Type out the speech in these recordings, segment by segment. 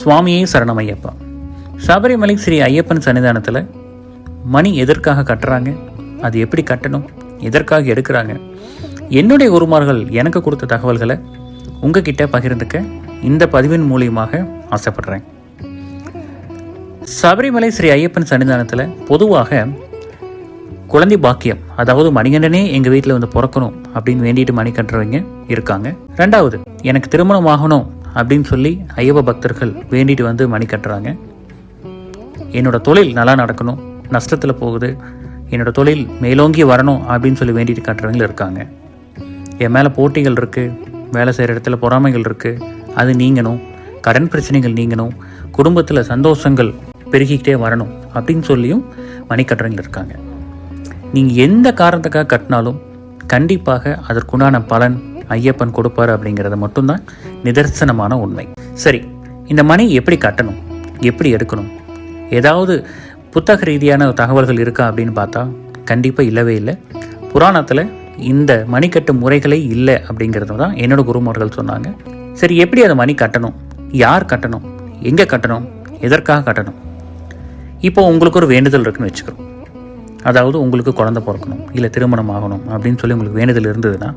சுவாமியே சரணம் ஐயப்பா சபரிமலை ஸ்ரீ ஐயப்பன் சன்னிதானத்தில் மணி எதற்காக கட்டுறாங்க? அது எப்படி கட்டணும்? எதற்காக எடுக்கிறாங்க? என்னுடைய குருமார்கள் எனக்கு கொடுத்த தகவல்களை உங்ககிட்ட பகிர்ந்துக்க இந்த பதிவின் மூலியமாக ஆசைப்படுறேன். சபரிமலை ஸ்ரீ ஐயப்பன் சன்னிதானத்தில் பொதுவாக குழந்தை பாக்கியம் அதாவது மணிகண்டனே எங்கள் வீட்டில் வந்து பிறக்கணும் அப்படின்னு வேண்டிட்டு மணி கட்டுறவங்க இருக்காங்க. ரெண்டாவது எனக்கு திருமணம் ஆகணும் அப்படின்னு சொல்லி ஐயப்ப பக்தர்கள் வேண்டிட்டு வந்து மணி கட்டுறாங்க. என்னோட தொழில் நல்லா நடக்கணும் நஷ்டத்தில் போகுது என்னோட தொழில் மேலோங்கி வரணும் அப்படின்னு சொல்லி வேண்டிட்டு கட்டுறவங்களும் இருக்காங்க. என் மேலே போட்டிகள் இருக்குது வேலை செய்கிற இடத்துல பொறாமைகள் இருக்குது அது நீங்கணும் கடன் பிரச்சனைகள் நீங்கணும் குடும்பத்தில் சந்தோஷங்கள் பெருகிக்கிட்டே வரணும் அப்படின்னு சொல்லியும் மணி கட்டுறவங்க இருக்காங்க. நீங்கள் எந்த காரணத்துக்காக கட்டினாலும் கண்டிப்பாக அதற்குண்டான பலன் ஐயப்பன் கொடுப்பார் அப்படிங்கிறது மட்டும்தான் நிதர்சனமான உண்மை. சரி இந்த மணி எப்படி கட்டணும்? எப்படி எடுக்கணும்? ஏதாவது புத்தக ரீதியான தகவல்கள் இருக்கா அப்படின்னு பார்த்தா கண்டிப்பாக இல்லவே இல்லை. புராணத்தில் இந்த மணி கட்டும் முறைகளே இல்லை அப்படிங்கிறது தான் என்னோட குருமார்கள் சொன்னாங்க. சரி எப்படி அதை மணி கட்டணும்? யார் கட்டணும்? எங்கே கட்டணும்? எதற்காக கட்டணும்? இப்போ உங்களுக்கு ஒரு வேண்டுதல் இருக்குன்னு வச்சுக்கிறோம். அதாவது உங்களுக்கு குழந்தை பிறக்கணும் இல்லை திருமணம் ஆகணும் அப்படின்னு சொல்லி உங்களுக்கு வேண்டுதல் இருந்ததுன்னா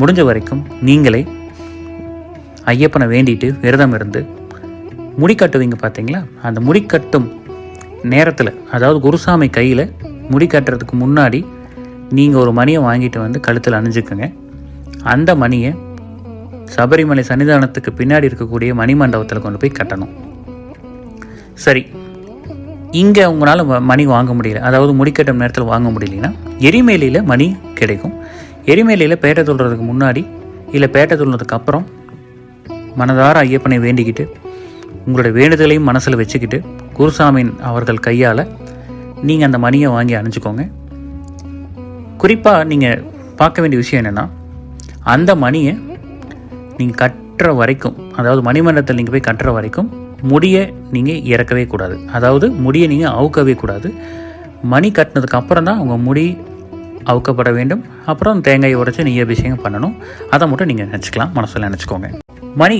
முடிஞ்ச வரைக்கும் நீங்களே ஐயப்பனை வேண்டிட்டு விரதம் இருந்து முடி கட்டுவீங்க பார்த்தீங்களா? அந்த முடி கட்டும் நேரத்தில் அதாவது குருசாமி கையில் முடி கட்டுறதுக்கு முன்னாடி நீங்கள் ஒரு மணியை வாங்கிட்டு வந்து கழுத்தில் அணிஞ்சுக்குங்க. அந்த மணியை சபரிமலை சன்னிதானத்துக்கு பின்னாடி இருக்கக்கூடிய மணி மண்டபத்தில் கொண்டு போய் கட்டணும். சரி இங்கே உங்களால் மணி வாங்க முடியல. அதாவது முடிக்கட்டும் நேரத்தில் வாங்க முடியலன்னா எரிமேலியில் மணி கிடைக்கும். எரிமேலையில் பேட்டை தொல்றதுக்கு முன்னாடி இல்லை பேட்டை தொல்றதுக்கு அப்புறம் மனதார ஐயப்பனை வேண்டிக்கிட்டு உங்களுடைய வேண்டுதலையும் மனசில் வச்சுக்கிட்டு குருசாமின் அவர்கள் கையால் நீங்கள் அந்த மணியை வாங்கி அணிஞ்சுக்கோங்க. குறிப்பாக நீங்கள் பார்க்க வேண்டிய விஷயம் என்னென்னா அந்த மணியை நீங்கள் கட்டுற வரைக்கும் அதாவது மணிமண்டலத்தில் நீங்கள் போய் கட்டுற வரைக்கும் முடியை நீங்கள் இறக்கவே கூடாது. அதாவது முடியை நீங்கள் அவுக்கவே கூடாது. மணி கட்டினதுக்கு அப்புறம் தான் உங்கள் முடி அவுக்கப்பட வேண்டும். அப்புறம் தேங்காயை உடைச்சு நெய் அபிஷேகம் பண்ணணும். அதை மட்டும் நீங்கள் நினச்சிக்கலாம். மனசில் நினச்சிக்கோங்க. மணி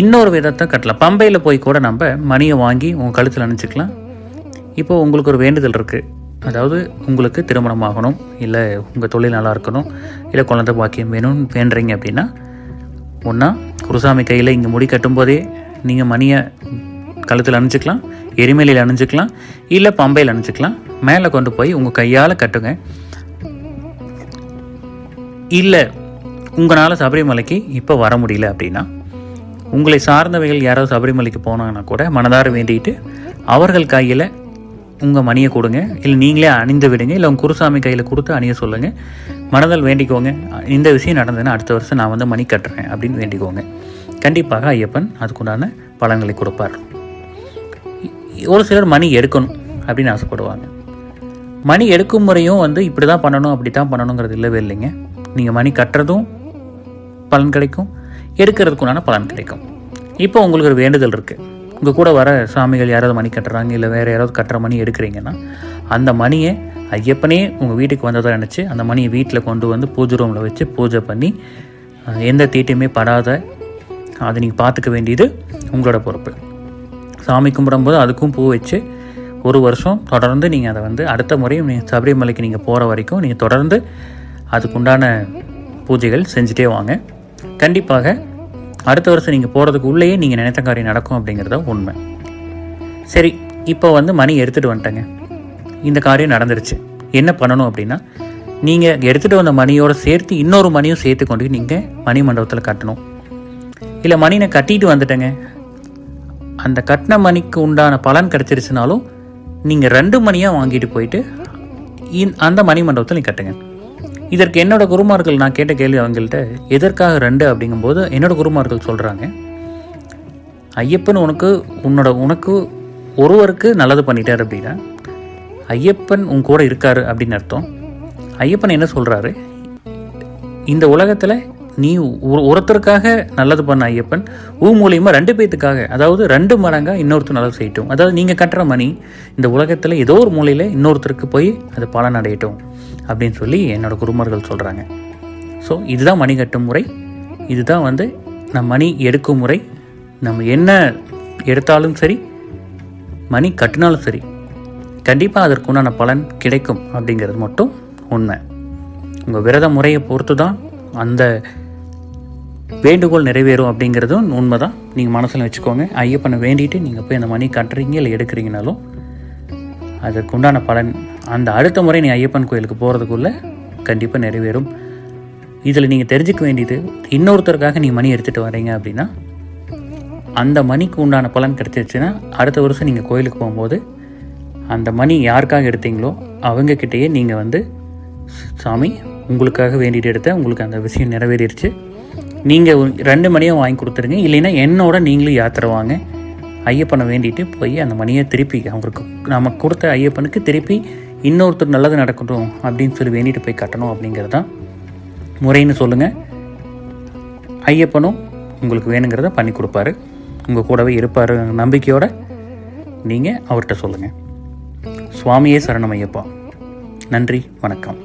இன்னொரு விதத்தை கட்டலாம். பம்பையில் போய் கூட நம்ம மணியை வாங்கி உங்கள் கழுத்தில் நினச்சிக்கலாம். இப்போ உங்களுக்கு ஒரு வேண்டுதல் இருக்குது அதாவது உங்களுக்கு திருமணம் ஆகணும். இல்லை உங்கள் தொழில் நல்லா இருக்கணும். இல்லை குழந்தை பாக்கியம் வேணும்னு வேண்டுறீங்க அப்படின்னா ஒன்றா குருசாமி கையில் இங்கே முடி கட்டும்போதே நீங்கள் மணியை கழுத்தில் அணிஞ்சிக்கலாம். எரிமலையில் அணிஞ்சிக்கலாம். இல்லை பம்பையில் அணிஞ்சிக்கலாம். மேலே கொண்டு போய் உங்கள் கையால் கட்டுங்க. இல்லை உங்களால் சபரிமலைக்கு இப்போ வர முடியல அப்படின்னா உங்களை சார்ந்தவைகள் யாராவது சபரிமலைக்கு போனாங்கன்னா கூட மனதார வேண்டிட்டு அவர்கள் கையில் உங்கள் மணியை கொடுங்க. இல்லை நீங்களே அணிந்து விடுங்க. இல்லை உங்கள் குருசாமி கையில் கொடுத்து அணிய சொல்லுங்கள் மனதால் வேண்டிக்கோங்க. இந்த விஷயம் நடந்ததுன்னா அடுத்த வருஷம் நான் வந்து மணி கட்டுறேன் அப்படின்னு வேண்டிக்கோங்க. கண்டிப்பாக ஐயப்பன் அதுக்குண்டான பலன்களை கொடுப்பார். ஒரு சிலர் மணி எடுக்கணும் அப்படின்னு ஆசைப்படுவாங்க. மணி எடுக்கும் முறையும் வந்து இப்படி தான் பண்ணணும் அப்படி தான் பண்ணணுங்கிறது இல்லவே இல்லைங்க. நீங்கள் மணி கட்டுறதும் பலன் கிடைக்கும். எடுக்கிறதுக்குண்டான பலன் கிடைக்கும். இப்போ உங்களுக்கு ஒரு வேண்டுதல் இருக்குது உங்கள் கூட வர சாமிகள் யாராவது மணி கட்டுறாங்க இல்லை வேறு யாராவது கட்டுற மணி எடுக்கிறீங்கன்னா அந்த மணியை ஐயப்பனே உங்கள் வீட்டுக்கு வந்ததாக நினச்சி அந்த மணியை வீட்டில் கொண்டு வந்து பூஜை ரூமில் வச்சு பூஜை பண்ணி எந்த தீட்டையுமே படாத அதை நீங்கள் பார்த்துக்க வேண்டியது உங்களோட பொறுப்பு. சாமி கும்பிடும்போது அதுக்கும் பூ வச்சு ஒரு வருஷம் தொடர்ந்து நீங்கள் அதை வந்து அடுத்த முறையும் நீங்கள் சபரிமலைக்கு நீங்கள் போகிற வரைக்கும் நீங்கள் தொடர்ந்து அதுக்குண்டான பூஜைகள் செஞ்சுட்டே வாங்க. கண்டிப்பாக அடுத்த வருஷம் நீங்கள் போகிறதுக்கு உள்ளேயே நீங்கள் நினைத்த காரியம் நடக்கும் அப்படிங்கிறத உண்மை. சரி இப்போ வந்து மணி எடுத்துகிட்டு வந்துட்டேங்க. இந்த காரியம் நடந்துருச்சு. என்ன பண்ணணும் அப்படின்னா நீங்கள் எடுத்துகிட்டு வந்த மணியோட சேர்த்து இன்னொரு மணியும் சேர்த்து கொண்டு நீங்கள் மணி மண்டபத்தில் கட்டணும். இல்லை மணி நான் கட்டிட்டு வந்துட்டேங்க. அந்த கட்டின மணிக்கு உண்டான பலன் கிடச்சிருச்சுனாலும் நீங்கள் ரெண்டு மணியாக வாங்கிட்டு போயிட்டு இந்- அந்த மணி மண்டபத்தில் நீ கட்டுங்க. இதற்கு என்னோட குருமார்கள் நான் கேட்ட கேள்வி அவங்கள்ட்ட எதற்காக ரெண்டு? அப்படிங்கும்போது என்னோட குருமார்கள் சொல்கிறாங்க ஐயப்பன் உனக்கு உன்னோட உனக்கு ஒருவருக்கு நல்லது பண்ணிட்டார் அப்படின்னா ஐயப்பன் உன் கூட இருக்காரு அப்படின்னு அர்த்தம். ஐயப்பன் என்ன சொல்கிறாரு இந்த உலகத்தில் நீ ஒரு- ஒருத்தருக்காக நல்லது பண்ண ஐயப்பன் ஊ மூலியமாக ரெண்டு பேத்துக்காக அதாவது ரெண்டு மடங்காக இன்னொருத்தர் நல்லது செய்யட்டும். அதாவது நீங்கள் கட்டுற மணி இந்த உலகத்தில் ஏதோ ஒரு மூலையில் இன்னொருத்தருக்கு போய் அது பலன் அடையட்டும் அப்படின்னு சொல்லி என்னோட குருமார்கள் சொல்கிறாங்க ஸோ இதுதான் மணி கட்டும் முறை. இதுதான் வந்து நம்ம மணி எடுக்கும் முறை. நம்ம என்ன எடுத்தாலும் சரி மணி கட்டினாலும் சரி கண்டிப்பாக அதற்குண்டான பலன் கிடைக்கும் அப்படிங்கிறது மட்டும் உண்மை. உங்கள் விரத முறையை பொறுத்து தான் அந்த வேண்டுகோள் நிறைவேறும் அப்படிங்கிறதும் உண்மை தான் நீங்கள் மனசில் வச்சுக்கோங்க. ஐயப்பனை வேண்டிட்டு நீங்கள் போய் அந்த மணி கட்டுறீங்க இல்லை எடுக்கிறீங்கனாலும் அதற்குண்டான பலன் அந்த அடுத்த முறை நீ ஐயப்பன் கோயிலுக்கு போகிறதுக்குள்ளே கண்டிப்பாக நிறைவேறும். இதில் நீங்கள் தெரிஞ்சுக்க வேண்டியது இன்னொருத்தருக்காக நீங்கள் மணி எடுத்துகிட்டு வரீங்க அப்படின்னா அந்த மணிக்கு உண்டான பலன் கிடைச்சிருச்சுன்னா அடுத்த வருஷம் நீங்கள் கோயிலுக்கு போகும்போது அந்த மணி யாருக்காக எடுத்தீங்களோ அவங்கக்கிட்டேயே நீங்கள் வந்து சாமி உங்களுக்காக வேண்டிட்டு எடுத்த உங்களுக்கு அந்த விஷயம் நிறைவேறிடுச்சு நீங்கள் ரெண்டு மணியும் வாங்கி கொடுத்துருங்க. இல்லைன்னா என்னோட நீங்களும் யாத்திரை வாங்க ஐயப்பனை வேண்டிட்டு போய் அந்த மணியை திருப்பி அவங்களுக்கு நம்ம கொடுத்த ஐயப்பனுக்கு திருப்பி இன்னொருத்தர் நல்லது நடக்கட்டும் அப்படின்னு சொல்லி வேண்டிட்டு போய் கட்டணும் அப்படிங்கிறது தான் முறைன்னு சொல்லுங்கள் ஐயப்பனும் உங்களுக்கு வேணுங்கிறத பண்ணி கொடுப்பாரு. உங்கள் கூடவே இருப்பார் நம்பிக்கையோடு நீங்கள் அவர்கிட்ட சொல்லுங்கள் சுவாமியே சரணம் ஐயப்பா. நன்றி வணக்கம்.